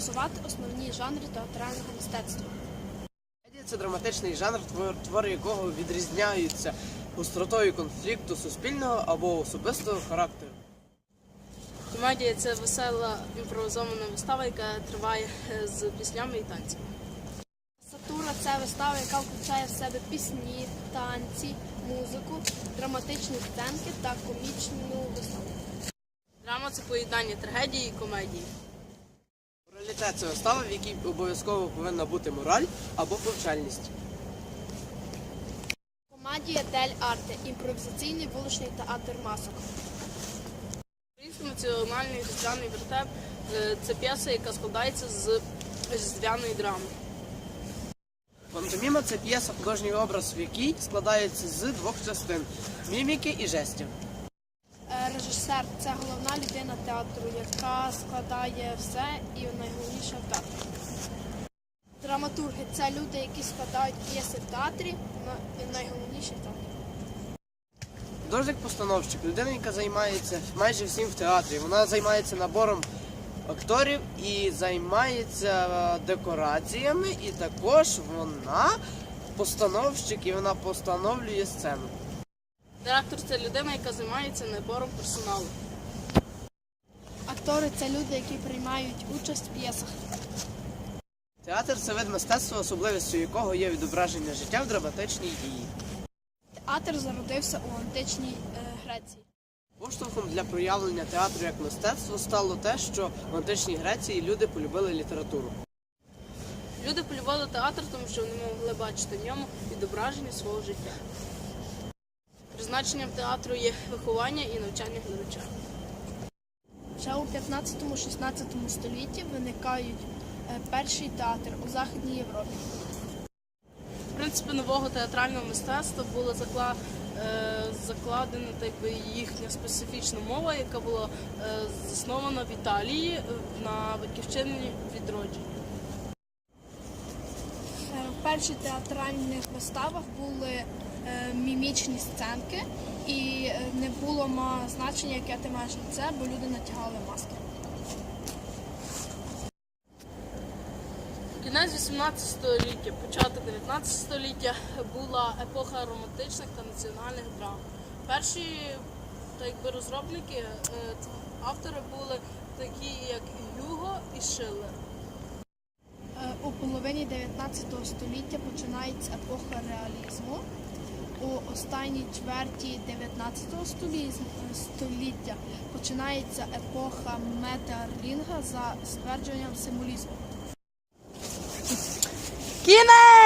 спрогнозувати основні жанри театрального мистецтва. Комедія це драматичний жанр, твори якого відрізняються гостротою конфлікту суспільного або особистого характеру. Комедія це весела імпровізована вистава, яка триває е, з піснями і танцями. Сатура це вистава, яка включає в себе пісні, танці, музику, драматичні сценки та комічну виставу. Драма це поєднання трагедії і комедії. Моралітет це вистава, в якій обов'язково повинна бути мораль або повчальність. Комедія дель арте імпровізаційний вуличний театр масок. Український національний різдвяний вертеп е, це п'єса, яка складається з різдвяної драми. Пантоміма це п'єса, художній образ, в якій складається з двох частин міміки і жестів. Режисер це головна людина театру, яка складає все і найголовніше в театрі. Драматурги це люди, які складають п'єси в театрі, і найголовніше в театрі. Художник-постановщик, людина, яка займається майже всім в театрі. Вона займається набором акторів і займається е, декораціями, і також вона постановщик і вона постановлює сцену. Директор це людина, яка займається набором персоналу. Актори це люди, які приймають участь в п'єсах. Театр це вид мистецтва, особливістю якого є відображення життя в драматичній дії. Театр зародився у античній е, Греції. Поштовхом для проявлення театру як мистецтва стало те, що в античній Греції люди полюбили літературу. Люди полюбили театр, тому що вони могли бачити в ньому відображення свого життя. Призначенням театру є виховання і навчання глядача. Ще у 15-16 столітті виникають е, перший театр у Західній Європі. Принципи нового театрального мистецтва було закла... е, закладена так би, їхня специфічна мова, яка була е, заснована в Італії на батьківщині відродження. В перших театральних виставах були е, мімічні сценки, і е, не було значення, яке ти маєш лице, бо люди натягали маски. Кінець 18 століття, початок 19 століття була епоха романтичних та національних драм. Перші так якби, розробники, е, автори були такі, як Гюго і Шиллер. Половині 19 століття починається епоха реалізму. У останній чверті 19 століття починається епоха метарлінга за ствердженням символізму. Кінець!